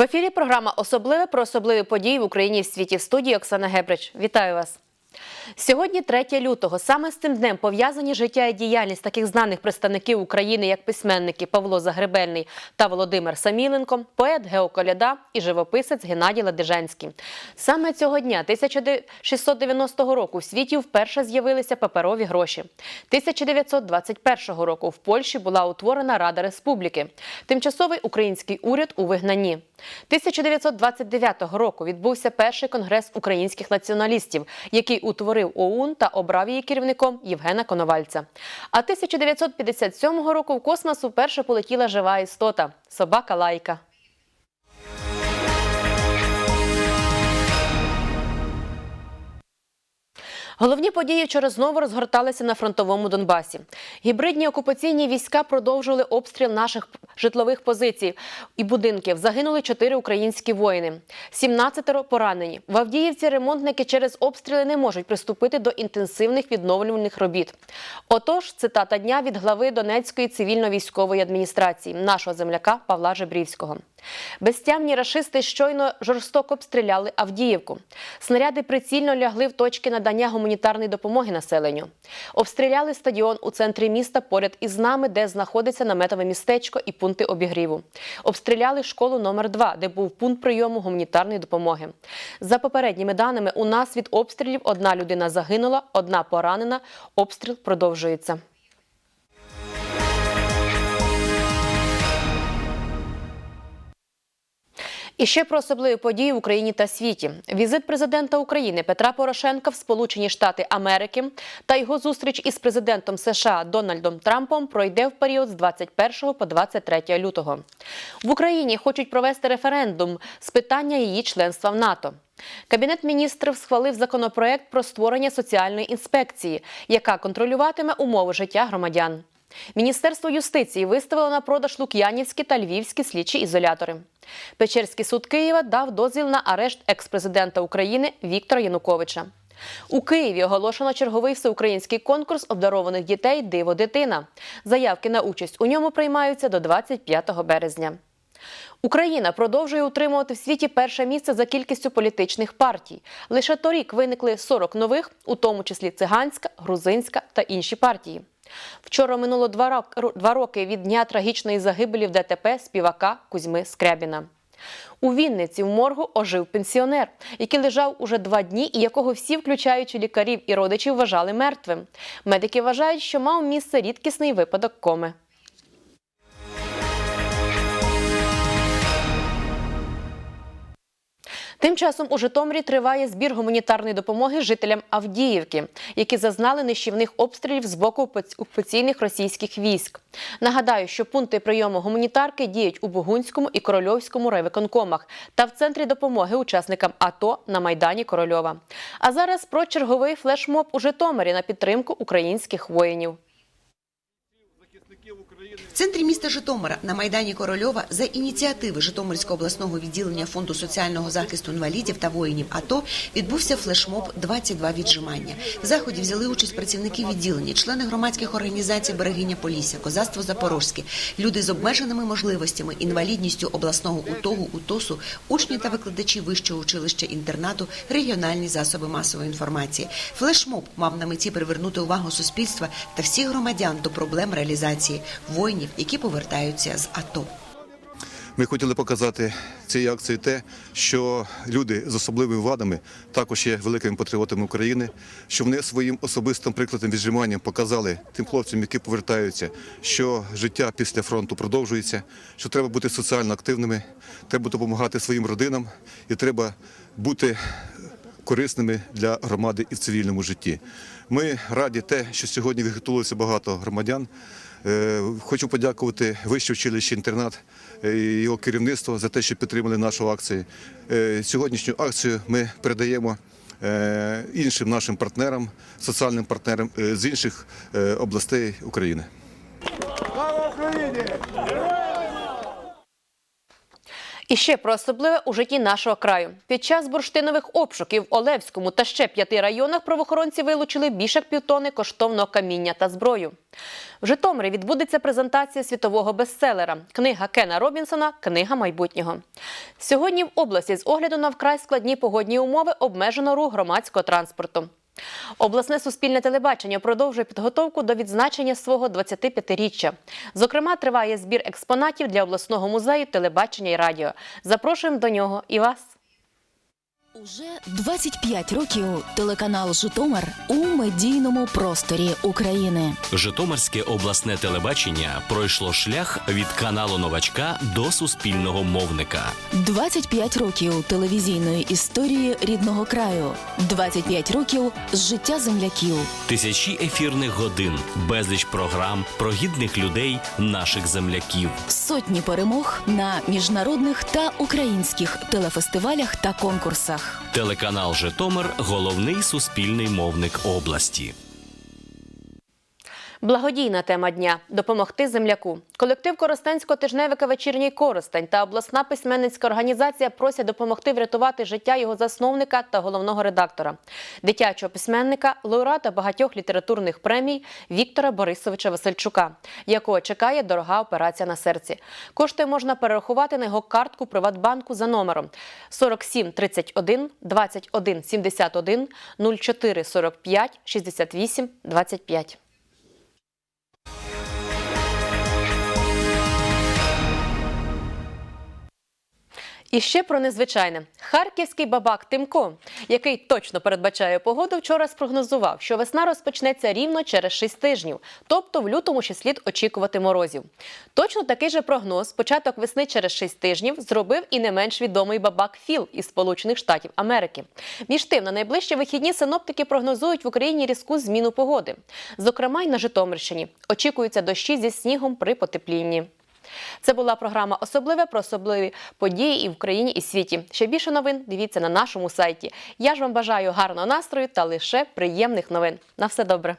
В ефірі програма Особливе про особливі події в Україні в світі в студії Оксана Гебрич. Вітаю вас. Сьогодні 3 лютого. Саме з цим днем пов'язані життя і діяльність таких знаних представників України, як письменники Павло Загребельний та Володимир Саміленко, поет Гео Коляда і живописець Геннадій Ладижанський. Саме цього дня, 1690 року, в світі вперше з'явилися паперові гроші. 1921 року в Польщі була утворена Рада Республіки, тимчасовий український уряд у вигнанні. 1929 року відбувся перший конгрес українських націоналістів, який утворив ОУН та обрав її керівником Євгена Коновальця. А 1957 року в космос вперше полетіла жива істота собака Лайка. Головні події вчора знову розгорталися на фронтовому Донбасі. Гібридні окупаційні війська продовжували обстріл наших житлових позицій і будинків. Загинули чотири українські воїни, 17 поранені. В Авдіївці ремонтники через обстріли не можуть приступити до інтенсивних відновлювальних робіт. Отож, цитата дня від глави Донецької цивільно-військової адміністрації, нашого земляка Павла Жебрівського. Безтямні рашисти щойно жорстоко обстріляли Авдіївку. Снаряди прицільно лягли в точки надання гуманітарної допомоги населенню. Обстріляли стадіон у центрі міста поряд із нами, де знаходиться наметове містечко і пункти обігріву. Обстріляли школу номер 2 де був пункт прийому гуманітарної допомоги. За попередніми даними, у нас від обстрілів одна людина загинула, одна поранена. Обстріл продовжується. І ще про особливі події в Україні та світі. Візит президента України Петра Порошенка в Сполучені Штати Америки та його зустріч із президентом США Дональдом Трампом пройде в період з 21 по 23 лютого. В Україні хочуть провести референдум з питання її членства в НАТО. Кабінет міністрів схвалив законопроект про створення соціальної інспекції, яка контролюватиме умови життя громадян. Міністерство юстиції виставило на продаж лук'янівські та львівські слідчі ізолятори. Печерський суд Києва дав дозвіл на арешт екс-президента України Віктора Януковича. У Києві оголошено черговий всеукраїнський конкурс обдарованих дітей Диво дитина. Заявки на участь у ньому приймаються до 25 березня. Україна продовжує утримувати в світі перше місце за кількістю політичних партій. Лише торік виникли 40 нових, у тому числі циганська, грузинська та інші партії. Вчора минуло два рок- два роки від дня трагічної загибелі в ДТП співака Кузьми Скрябіна. У Вінниці в моргу ожив пенсіонер, який лежав уже два дні і якого всі, включаючи лікарів і родичів, вважали мертвим. Медики вважають, що мав місце рідкісний випадок коми. Тим часом у Житомирі триває збір гуманітарної допомоги жителям Авдіївки, які зазнали нищівних обстрілів з боку окупаці- окупаційних російських військ. Нагадаю, що пункти прийому гуманітарки діють у Бугунському і Корольовському райвиконкомах та в центрі допомоги учасникам АТО на майдані Корольова. А зараз про черговий флешмоб у Житомирі на підтримку українських воїнів. Центрі міста Житомира на майдані Корольова за ініціативи Житомирського обласного відділення фонду соціального захисту інвалідів та воїнів АТО відбувся флешмоб «22 віджимання. В заході взяли участь працівники відділення, члени громадських організацій Берегиня Полісся, Козацтво Запорозьке, люди з обмеженими можливостями, інвалідністю обласного УТОГу, УТОСу, учні та викладачі вищого училища інтернату, регіональні засоби масової інформації. Флешмоб мав на меті привернути увагу суспільства та всіх громадян до проблем реалізації воїнів, які повертаються з АТО. Ми хотіли показати цією акцією те, що люди з особливими вадами також є великими патріотами України, що вони своїм особистим прикладом віджиманням показали тим хлопцям, які повертаються, що життя після фронту продовжується, що треба бути соціально активними, треба допомагати своїм родинам і треба бути корисними для громади і в цивільному житті. Ми раді те, що сьогодні виготовилося багато громадян. Е, Хочу подякувати Вище училище інтернат е, і його керівництво за те, що підтримали нашу акцію. Е, Сьогоднішню акцію ми передаємо іншим нашим партнерам, соціальним партнерам з інших областей України. І ще про особливе у житті нашого краю. Під час бурштинових обшуків в Олевському та ще п'яти районах правоохоронці вилучили більше півтони коштовного каміння та зброю. В Житомирі відбудеться презентація світового бестселера книга Кена Робінсона Книга майбутнього. Сьогодні в області з огляду на вкрай складні погодні умови обмежено рух громадського транспорту. Обласне суспільне телебачення продовжує підготовку до відзначення свого 25-річчя. Зокрема, триває збір експонатів для обласного музею телебачення і радіо. Запрошуємо до нього і вас. Уже 25 років телеканал Житомир у медійному просторі України. Житомирське обласне телебачення пройшло шлях від каналу новачка до суспільного мовника. 25 років телевізійної історії рідного краю. 25 років життя земляків. Тисячі ефірних годин, безліч програм про гідних людей, наших земляків. Сотні перемог на міжнародних та українських телефестивалях та конкурсах. Телеканал Житомир головний суспільний мовник області. Благодійна тема дня допомогти земляку. Колектив Коростенського тижневика Вечірній Коростень та обласна письменницька організація просять допомогти врятувати життя його засновника та головного редактора, дитячого письменника, лауреата багатьох літературних премій Віктора Борисовича Васильчука, якого чекає дорога операція на серці. Кошти можна перерахувати на його картку Приватбанку за номером 47 31 21 71 04 45 68 25. І ще про незвичайне. Харківський бабак Тимко, який точно передбачає погоду, вчора спрогнозував, що весна розпочнеться рівно через 6 тижнів, тобто в лютому ще слід очікувати морозів. Точно такий же прогноз, початок весни через 6 тижнів, зробив і не менш відомий бабак Філ із Сполучених Штатів Америки. Між тим, на найближчі вихідні синоптики прогнозують в Україні різку зміну погоди. Зокрема, й на Житомирщині очікуються дощі зі снігом при потеплінні. Це була програма Особливе про особливі події і в Україні, і світі. Ще більше новин дивіться на нашому сайті. Я ж вам бажаю гарного настрою та лише приємних новин. На все добре.